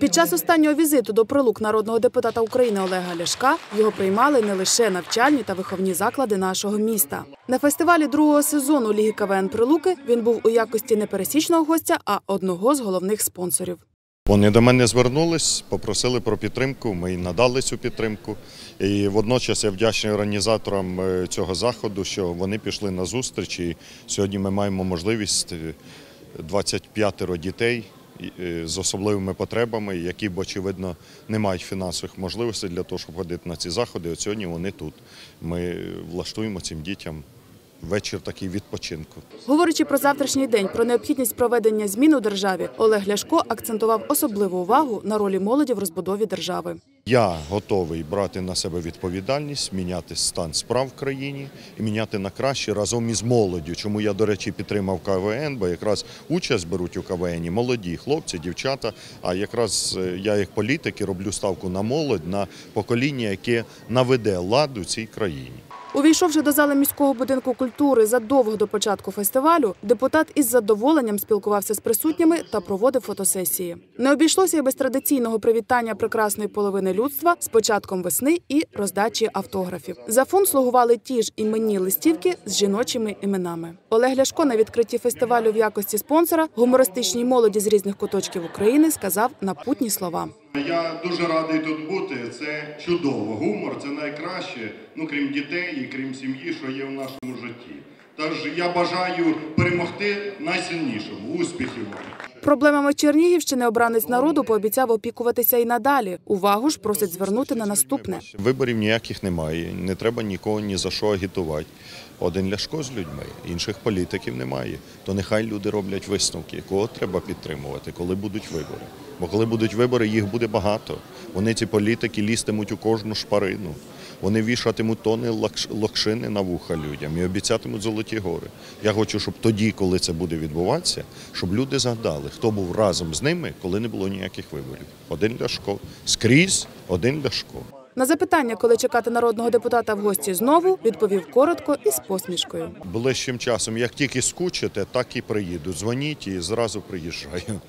Під час останнього візиту до прилук народного депутата України Олега Ляшка його приймали не лише навчальні та виховні заклади нашого міста. На фестивалі другого сезону Ліги КВН Прилуки він був у якості не пересічного гостя, а одного з головних спонсорів. Вони до мене звернулись, попросили про підтримку. Ми надали цю підтримку. І водночас я вдячний організаторам е, цього заходу, що вони пішли на зустріч. І сьогодні ми маємо можливість е, 25 дітей е, з особливими потребами, які б, очевидно, не мають фінансових можливостей для того, щоб ходити на ці заходи. От сьогодні вони тут. Ми влаштуємо цим дітям вечір такий відпочинку. Говорячи про завтрашній день, про необхідність проведення змін у державі, Олег Ляшко акцентував особливу увагу на ролі молоді в розбудові держави. Я готовий брати на себе відповідальність, міняти стан справ в країні і міняти на краще разом із молоддю. Чому я, до речі, підтримав КВН, бо якраз участь беруть у КВН молоді хлопці, дівчата. А якраз е, я, як політик, роблю ставку на молодь, на покоління, яке наведе ладу цій країні. Увійшовши до зали міського будинку культури задовго до початку фестивалю, депутат із задоволенням спілкувався з присутніми та проводив фотосесії. Не обійшлося і без традиційного привітання прекрасної половини людства з початком весни і роздачі автографів. За фонд слугували ті ж іменні листівки з жіночими іменами. Олег Ляшко на відкритті фестивалю в якості спонсора гумористичній молоді з різних куточків України сказав напутні слова. Я дуже радий тут бути. Це чудово. Гумор це найкраще, ну крім дітей і крім сім'ї, що є в нашому житті. Тож я бажаю перемогти найсильнішому. Успіхів вам! Проблемами Чернігівщини обранець народу пообіцяв опікуватися і надалі. Увагу ж просить звернути на наступне. Виборів ніяких немає, не треба нікого ні за що агітувати. Один Ляшко з людьми, інших політиків немає. То нехай люди роблять висновки, кого треба підтримувати, коли будуть вибори. Бо коли будуть вибори, їх буде багато. Вони ці політики лізтимуть у кожну шпарину. Вони вішатимуть тони локшини на вуха людям і обіцятимуть золоті гори. Я хочу, щоб тоді, коли це буде відбуватися, щоб люди згадали, хто був разом з ними, коли не було ніяких виборів. Один Ляшко. Скрізь один Ляшко. На запитання, коли чекати народного депутата в гості знову, відповів коротко і з посмішкою. Ближчим часом, як тільки скучите, так і приїду. Дзвоніть і зразу приїжджаю.